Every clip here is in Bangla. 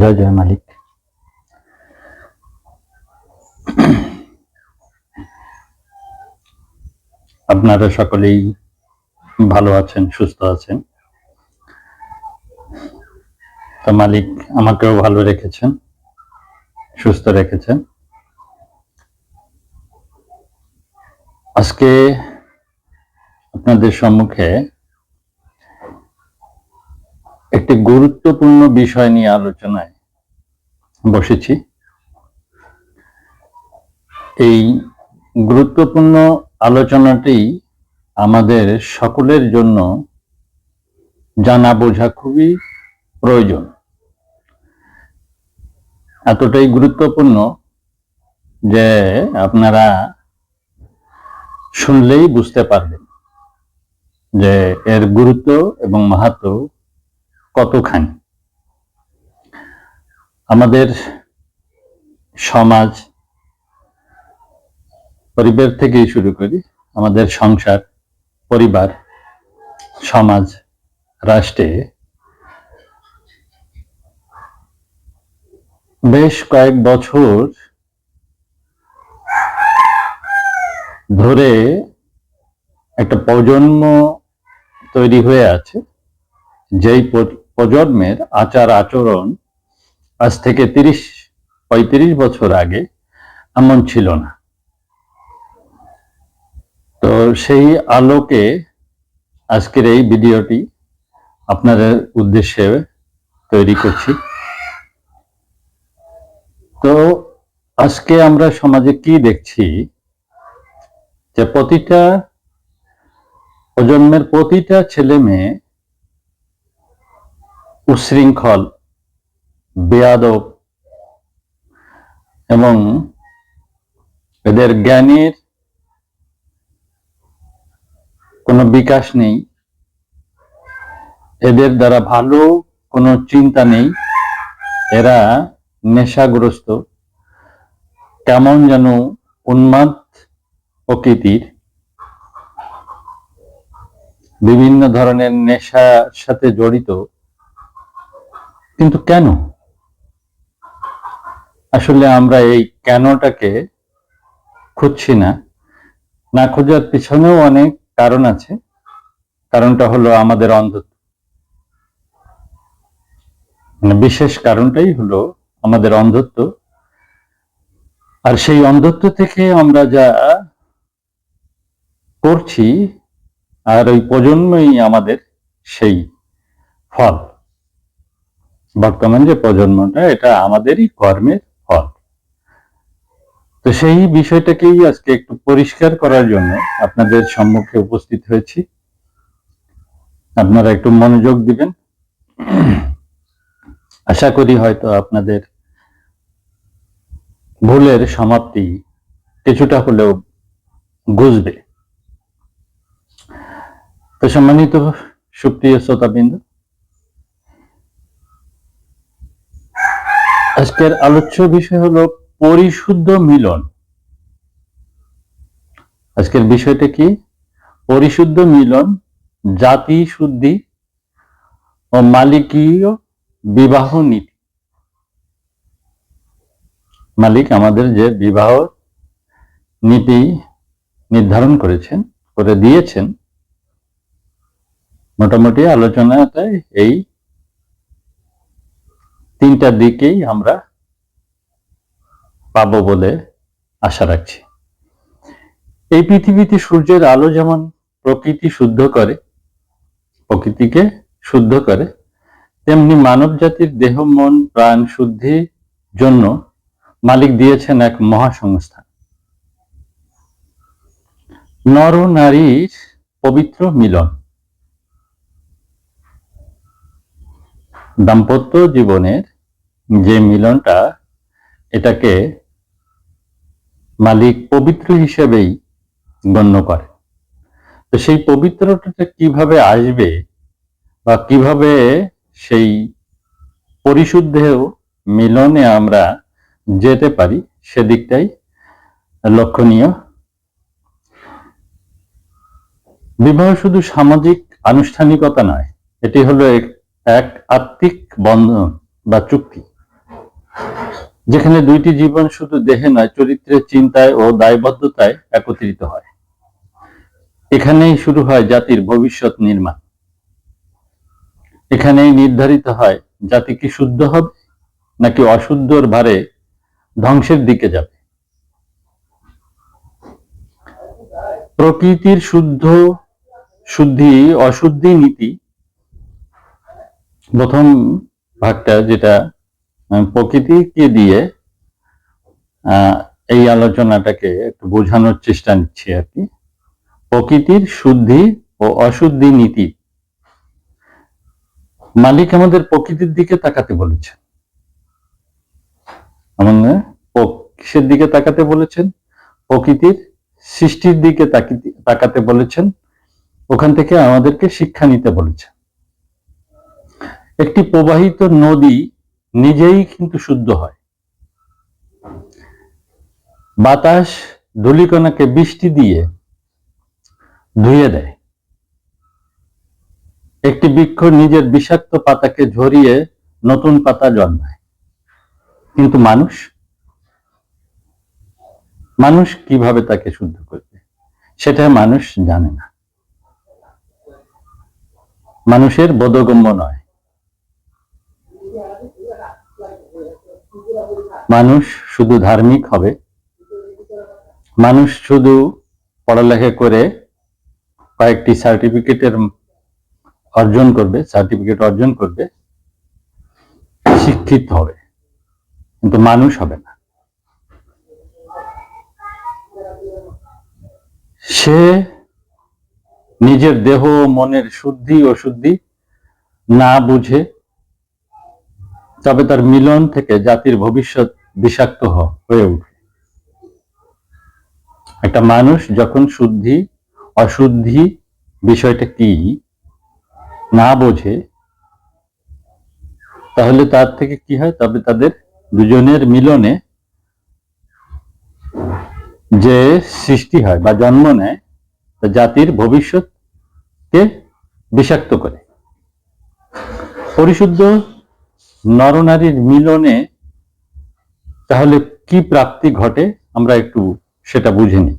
জয় জয় মালিক। আপনারা সকলেই ভালো আছেন, সুস্থ আছেন। তো মালিক আমাকেও ভালো রেখেছেন, সুস্থ রেখেছেন। আজকে আপনাদের সম্মুখে একটি গুরুত্বপূর্ণ বিষয় নিয়ে আলোচনায় বসেছি। এই গুরুত্বপূর্ণ আলোচনাটি আমাদের সকলের জন্য জানা বোঝা খুবই প্রয়োজন। এতটাই গুরুত্বপূর্ণ যে আপনারা শুনলেই বুঝতে পারবেন যে এর গুরুত্ব এবং মাহাত্ম কতখানি। আমাদের সমাজ পরিবার থেকেই শুরু করি। আমাদের সংসার, পরিবার, সমাজ, রাষ্ট্রে বেশ কয়েক বছর ধরে একটা প্রজন্ম তৈরি হয়ে আছে। যেই প্রজন্মের আচার আচরণ আজ থেকে তিরিশ, পঁয়ত্রিশ বছর আগে এমন ছিল না। তো সেই আলোকে আজকের এই ভিডিওটি আপনাদের উদ্দেশ্যে তৈরি করছি। তো আজকে আমরা সমাজে কি দেখছি? যে প্রতিটা প্রজন্মের প্রতিটা ছেলে মেয়ে উশৃঙ্খল বেয়াদব এবং এদের জ্ঞানের কোনো বিকাশ নেই, এদের দ্বারা ভালো কোনো চিন্তা নেই, এরা নেশাগ্রস্ত, কেমন যেন উন্মাদ প্রকৃতির। বিভিন্ন ধরনের নেশার সাথে জড়িত। কিন্তু কেন? আসলে আমরা এই কেনটাকে খুঁজছি না। না খোঁজার পিছনেও অনেক কারণ আছে। কারণটা হলো আমাদের অন্ধত্ব। মানে বিশেষ কারণটাই হলো আমাদের অন্ধত্ব। আর সেই অন্ধত্ব থেকে আমরা যা করছি, আর ওই প্রজন্মই আমাদের সেই ফল। বর্তমান যে প্রজন্মটা, এটা আমাদেরই কর্মের তো সেই বিষয়টাকেই আজকে একটু পরিষ্কার করার জন্য আপনাদের সম্মুখে উপস্থিত হয়েছি। আপনারা একটু মনোযোগ দিবেন। আশা করি হয়তো আপনাদের ভুলের সমাপ্তি কিছুটা হলেও বুঝবে। তো সম্মানিত সুপ্রিয় শ্রোতাবৃন্দ, আজকের আলোচ্য বিষয় হলো পরিশুদ্ধ মিলন। আজকের বিষয়টা কি? পরিশুদ্ধ মিলন, জাতি শুদ্ধি ও মালিকীয় বিবাহ নীতি। মালিক আমাদের যে বিবাহ নীতি নির্ধারণ করেছেন, করে দিয়েছেন, মোটামুটি আলোচনাটাই এই তিনটা দিকেই আমরা পাবো বলে আশা রাখছি। এই পৃথিবীতে সূর্যের আলো যেমন প্রকৃতি শুদ্ধ করে, প্রকৃতিকে শুদ্ধ করে, তেমনি মানব জাতির দেহ, মন, প্রাণ শুদ্ধির জন্য মালিক দিয়েছেন এক মহাসংস্থা। নর নারীর পবিত্র মিলন। দাম্পত্য জীবনের যে মিলনটা, এটাকে মালিক পবিত্র হিসেবেই গণ্য করে। তো সেই পবিত্রটা কীভাবে আসবে বা কীভাবে সেই পরিশুদ্ধ মিলনে আমরা যেতে পারি সেদিকটাই লক্ষণীয়। বিবাহ শুধু সামাজিক আনুষ্ঠানিকতা নয়, এটি হলো এক আত্মিক বন্ধন বা চুক্তি। যেখানে দুইটি জীবন শুধু দেহে নয়, চরিত্রের চিন্তায় ও দায়বদ্ধতায় একত্রিত হয়। এখানেই শুরু হয় জাতির ভবিষ্যৎ নির্মাণ। এখানেই নির্ধারিত হয় জাতি কি শুদ্ধ হবে নাকি অশুদ্ধর ভারে ধ্বংসের দিকে যাবে। প্রকৃতির শুদ্ধ শুদ্ধি, অশুদ্ধি নীতি, প্রথম ভাগটা যেটা প্রকৃতিকে দিয়ে এই আলোচনাটাকে একটু বোঝানোর চেষ্টা নিচ্ছি আর কি। প্রকৃতির শুদ্ধি ও অশুদ্ধি নীতি। মালিক আমাদের প্রকৃতির দিকে তাকাতে বলেছেন। আমাদের কিসের দিকে তাকাতে বলেছেন? প্রকৃতির সৃষ্টির দিকে তাকাতে বলেছেন। ওখান থেকে আমাদেরকে শিক্ষা নিতে বলেছেন। একটি প্রবাহিত নদী নিজেই কিন্তু শুদ্ধ হয়। বাতাস ধূলিকণাকে বৃষ্টি দিয়ে ধুয়ে দেয়। একটি বৃক্ষ নিজের বিষাক্ত পাতাকে ঝরিয়ে নতুন পাতা জন্মায়। কিন্তু মানুষ? মানুষ কীভাবে তাকে শুদ্ধ করবে? সেটা মানুষ জানে না। মানুষের বোধগম্য নয়। মানুষ শুধু ধার্মিক হবে। মানুষ শুধু পড়ালেখা করে কয়েকটি সার্টিফিকেটের অর্জন করবে, সার্টিফিকেট অর্জন করবে, শিক্ষিত হবে। কিন্তু মানুষ হবে না। সে নিজের দেহ, মনের শুদ্ধি, অশুদ্ধি না বুঝে তবে তার মিলন থেকে জাতির ভবিষ্যৎ বিষাক্ত হয়ে উঠে। একটা মানুষ যখন শুদ্ধি, অশুদ্ধি বিষয়টা কি না বোঝে, তাহলে তার থেকে কি হয়? তবে তাদের দুজনের মিলনে যে সৃষ্টি হয় বা জন্ম নেয়, তা জাতির ভবিষ্যৎকে বিষাক্ত করে। পরিশুদ্ধ নরনারীর মিলনে তাহলে কি প্রাপ্তি ঘটে? আমরা একটু সেটা বুঝে নিই।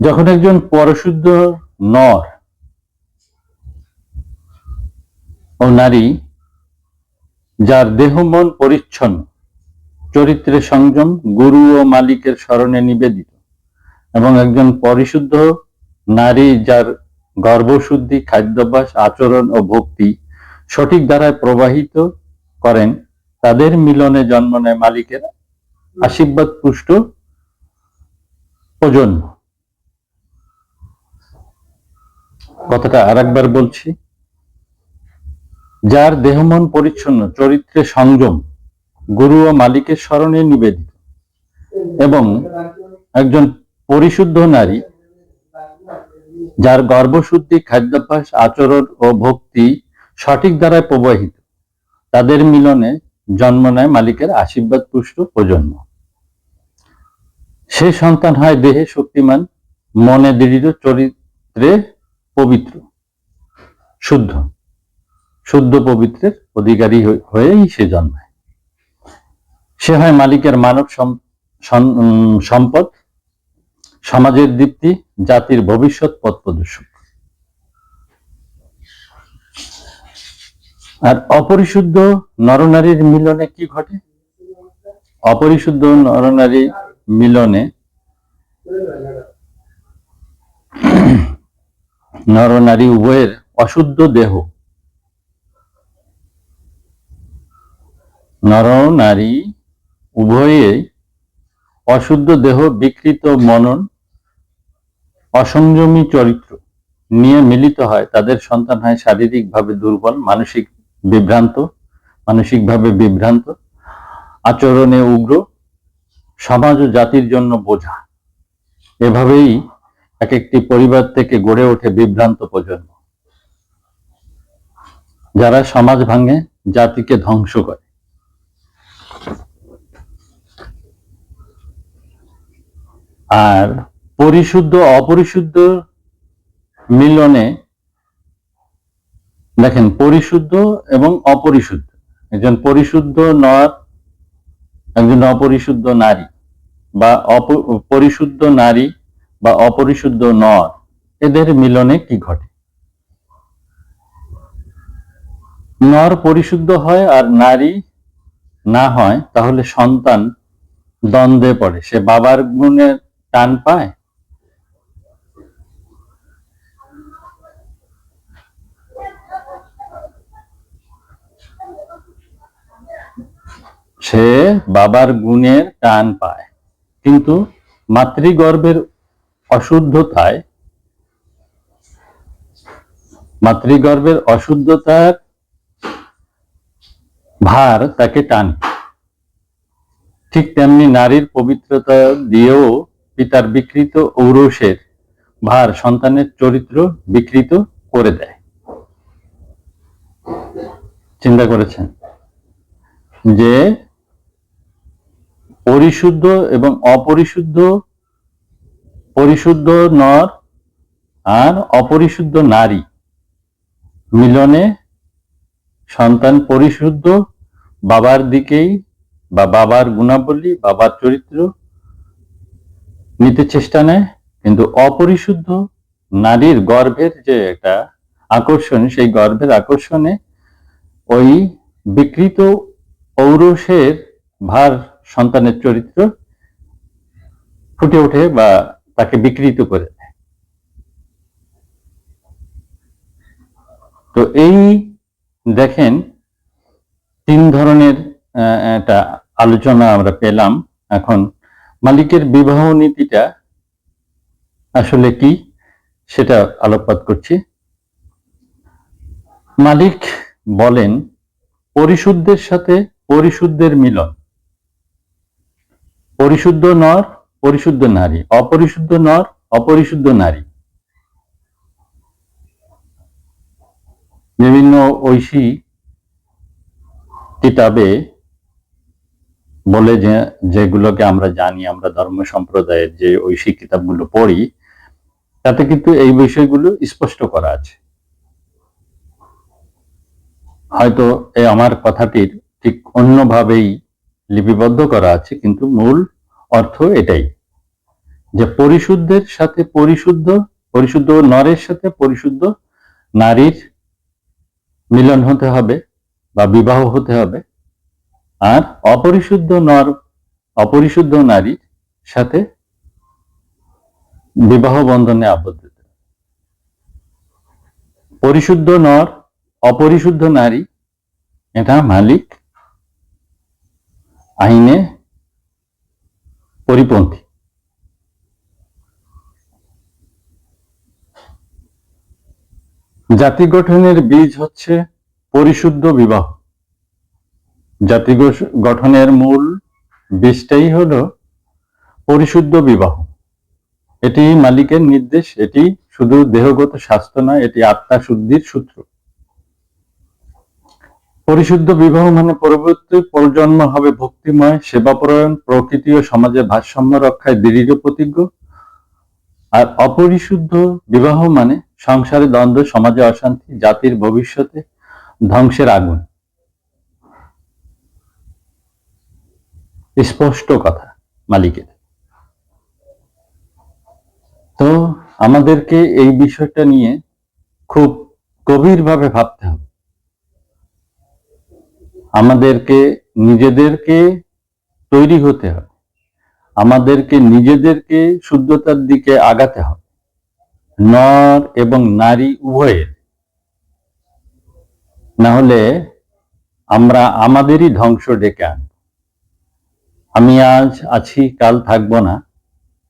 যখন একজন পরশুদ্ধ নর ও নারী যার দেহ মন পরিচ্ছন্ন, চরিত্রে সংযম, গুরু ও মালিকের স্মরণে নিবেদিত এবং একজন পরিশুদ্ধ নারী যার গর্ভশুদ্ধি, খাদ্যাভ্যাস, আচরণ ও ভক্তি সঠিক ধারায় প্রবাহিত করেন, তাদের মিলনে জন্ম নেয় মালিকের আশীর্বাদ পুষ্ট প্রজন্ম কথাটা আরেকবার বলছি। যার দেহমন পরিচ্ছন্ন, চরিত্রে সংযম গুরু ও মালিকের স্মরণে নিবেদিত এবং একজন পরিশুদ্ধ নারী, যার গর্ভশুদ্ধি, খাদ্যাভ্যাস, আচরণ ও ভক্তি সঠিক দ্বারায় প্রবাহিত। তাদের মিলনে জন্ম নেয় মালিকের আশীর্বাদ পুষ্ট প্রজন্ম। সে সন্তান হয় দেহে শক্তিমান, মনে দৃঢ়, চরিত্রে পবিত্র, শুদ্ধ। শুদ্ধ পবিত্রের অধিকারী হয়ে- হয়েই সে জন্মায়। সে হয় মালিকের মানব সম্পদ, সমাজের দীপ্তি, জাতির ভবিষ্যৎ পথ প্রদর্শক। আর অপরিশুদ্ধ নরনারীর মিলনে কি ঘটে? অপরিশুদ্ধ নরনারী মিলনে নরনারী উভয়ের অশুদ্ধ দেহ। নর নারী উভয়েই অশুদ্ধ দেহ বিকৃত মনন, অসংযমী চরিত্র নিয়ে মিলিত হয়। তাদের সন্তান হয় শারীরিকভাবে দুর্বল, মানসিক বিভ্রান্ত, মানসিকভাবে বিভ্রান্ত, আচরণে উগ্র, সমাজ ও জাতির জন্য বোঝা। এভাবেই এক একটি পরিবার থেকে গড়ে ওঠে বিভ্রান্ত প্রজন্ম। যারা সমাজ ভাঙে, জাতিকে ধ্বংস করে। আর পরিশুদ্ধ অপরিশুদ্ধ মিলনে দেখেন, পরিশুদ্ধ এবং অপরিশুদ্ধ। একজন পরিশুদ্ধ নর, একজন অপরিশুদ্ধ নারী বা পরিশুদ্ধ নারী বা অপরিশুদ্ধ নর, এদের মিলনে কি ঘটে? নর পরিশুদ্ধ হয় আর নারী না হয়, তাহলে সন্তান দ্বন্দ্বে পড়ে। সে বাবার গুণে টান পায়? সে বাবার গুণের টান পায়। কিন্তু মাতৃগর্ভের অশুদ্ধতায়, মাতৃগর্ভের অশুদ্ধতার ভার তাকে টান। ঠিক তেমনি নারীর পবিত্রতা দিয়েও পিতার বিকৃত ঔরসের ভার সন্তানের চরিত্র বিকৃত করে দেয়। চিন্তা করেছেন যে পরিশুদ্ধ এবং অপরিশুদ্ধ, পরিশুদ্ধ নর আর অপরিশুদ্ধ নারী মিলনে সন্তান পরিশুদ্ধ, বাবার দিকেই বা বাবার গুণাবলী, বাবার চরিত্র নিতে চেষ্টা নেয়, কিন্তু অপরিশুদ্ধ নারীর গর্ভের যে একটা আকর্ষণ, সেই গর্ভের আকর্ষণে ওই বিকৃত ঔরসের ভার সন্তানের চরিত্র ফুটে ওঠে বা তাকে বিকৃত করে তো এই দেখেন তিন ধরনের একটা আলোচনা আমরা পেলাম। এখন মালিকের বিবাহ নীতিটা আসলে কি সেটা আলোকপাত করছি। মালিক বলেন, পরিশুদ্ধের সাথে পরিশুদ্ধের মিলন। পরিশুদ্ধ নর, পরিশুদ্ধ নারী। অপরিশুদ্ধ নর, অপরিশুদ্ধ নারী। বিভিন্ন ঐশী কিতাবে বলে যে, যেগুলোকে আমরা জানি, আমরা ধর্ম সম্প্রদায়ের যে ঐশী কিতাবগুলো পড়ি, তাতে কিন্তু এই বিষয়গুলো স্পষ্ট করা আছে। হয়তো এই আমার কথাটির ঠিক অন্যভাবেই লিপিবদ্ধ করা আছে, কিন্তু মূল অর্থ এটাই যে পরিশুদ্ধের সাথে পরিশুদ্ধ পরিশুদ্ধ নরের সাথে পরিশুদ্ধ নারীর মিলন হতে হবে বা বিবাহ হতে হবে আর অপরিশুদ্ধ নর, অপরিশুদ্ধ নারীর সাথে বিবাহ বন্ধনে আবদ্ধ। পরিশুদ্ধ নর, অপরিশুদ্ধ নারী, এটা মালিক আইনে পরিপন্থী। জাতি গঠনের বীজ হচ্ছে পরিশুদ্ধ বিবাহ। জাতি গঠনের মূল বীজটাই হলো পরিশুদ্ধ বিবাহ। এটি মালিকের নির্দেশ, এটি শুধু দেহগত স্বাস্থ্য নয়, এটি আত্মা শুদ্ধির সূত্র। পরিশুদ্ধ বিবাহ মানে পরবর্তী প্রজন্ম হবে ভক্তিময়, সেবাপরায়ণ, প্রকৃতি ও সমাজের ভারসাম্য রক্ষায় দৃঢ় প্রতিজ্ঞ। আর অপরিশুদ্ধ বিবাহ মানে সংসারে দ্বন্দ্ব, সমাজে অশান্তি, জাতির ভবিষ্যতে ধ্বংসের আগুন। স্পষ্ট কথা মালিকের তো আমাদেরকে এই বিষয়টা নিয়ে খুব গভীরভাবে ভাবতে হবে। আমাদেরকে নিজেদেরকে তৈরি হতে হবে। আমাদেরকে নিজেদেরকে শুদ্ধতার দিকে আগাতে হবে। নর এবং নারী উভয়ের না হলে আমরা আমাদেরই ধ্বংস ডেকে আনব। আমি আজ আছি, কাল থাকব না,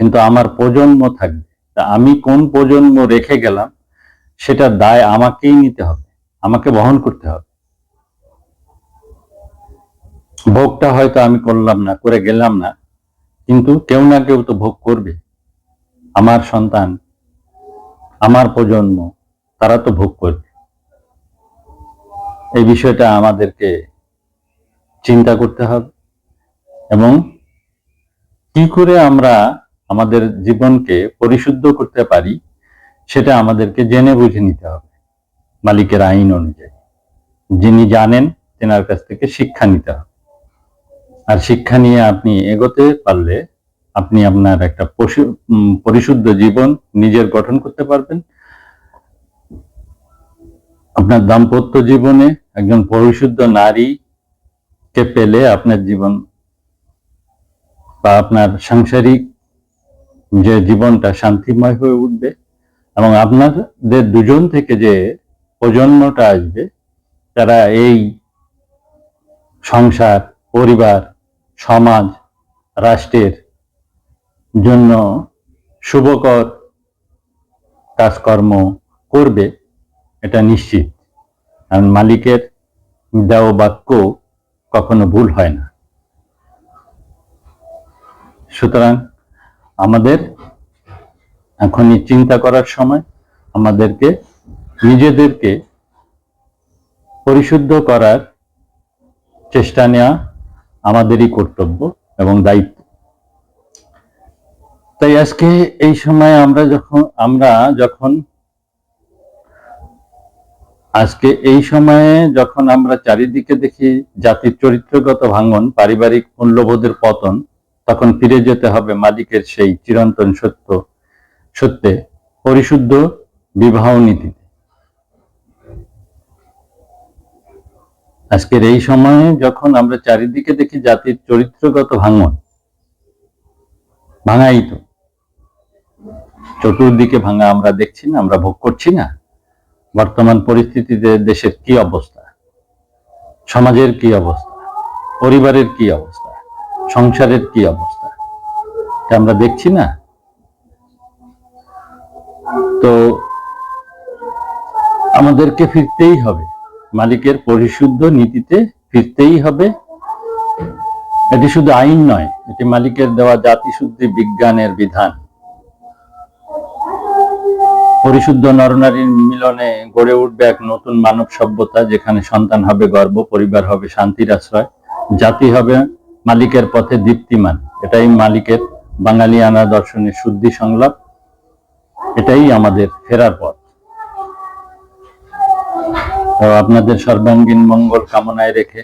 কিন্তু আমার প্রজন্ম থাকবে। তা আমি কোন প্রজন্ম রেখে গেলাম, সেটার দায় আমাকেই নিতে হবে। আমাকে বহন করতে হবে। ভোগটা হয়তো আমি করলাম না, করে গেলাম না, কিন্তু কেউ না কেউ তো ভোগ করবে। আমার সন্তান, আমার প্রজন্ম, তারা তো ভোগ করবে। এই বিষয়টা আমাদেরকে চিন্তা করতে হবে এবং কি করে আমরা আমাদের জীবনকে পরিশুদ্ধ করতে পারি সেটা আমাদেরকে জেনে বুঝে নিতে হবে। মালিকের আইন অনুযায়ী, যিনি জানেন, তেনার কাছ থেকে শিক্ষা নিতে হবে। আর শিক্ষা নিয়ে আপনি এগোতে পারলে আপনি আপনার একটা পরিশুদ্ধ জীবন নিজের গঠন করতে পারবেন। আপনার দাম্পত্য জীবনে একজন পরিশুদ্ধ নারীকে পেলে আপনার জীবন বা আপনার সাংসারিক যে জীবনটা শান্তিময় হয়ে উঠবে এবং আপনাদের দুজন থেকে যে প্রজন্মটা আসবে, তারা এই সংসার, পরিবার সমাজ রাষ্ট্রের জন্য শুভকর কাজকর্ম করবে, এটা নিশ্চিত। কারণ মালিকের দেও বাক্য কখনো ভুল হয় না। সুতরাং আমাদের এখনই চিন্তা করার সময় আমাদেরকে নিজেদেরকে পরিশুদ্ধ করার চেষ্টা নেওয়া আমাদেরই কর্তব্য এবং দায়িত্ব। তাই আজকে এই সময় আমরা যখন আমরা যখন, আজকে এই সময়ে যখন আমরা চারিদিকে দেখি জাতির চরিত্রগত ভাঙন, পারিবারিক মূল্যবোধের পতন, তখন ফিরে যেতে হবে মালিকের সেই চিরন্তন সত্য, সত্যে, পরিশুদ্ধ বিবাহ নীতিতে। আজকের এই সময়ে যখন আমরা চারিদিকে দেখি জাতির চরিত্রগত ভাঙন ভাঙাই তো চতুর্দিকে ভাঙা আমরা দেখছি না, আমরা ভোগ করছি না, বর্তমান পরিস্থিতিতে দেশের কি অবস্থা, সমাজের কি অবস্থা, পরিবারের কি অবস্থা, সংসারের কি অবস্থা আমরা দেখছি না। তো আমাদেরকে ফিরতেই হবে। মালিকের পরিশুদ্ধ নীতিতে ফিরতেই হবে। এটি শুধু আইন নয়, এটি মালিকের দেওয়া জাতিশুদ্ধি বিজ্ঞানের বিধান। পরিশুদ্ধ নরনারীর মিলনে গড়ে উঠবে এক নতুন মানব সভ্যতা, যেখানে সন্তান হবে গর্ব, পরিবার হবে শান্তির আশ্রয়, জাতি হবে মালিকের পথে দীপ্তিমান। এটাই মালিকের বাঙালিয়ানা দর্শনের শুদ্ধি সংলাপ, এটাই আমাদের ফেরার পথ। আপনাদের সর্বাঙ্গীন মঙ্গল কামনায় রেখে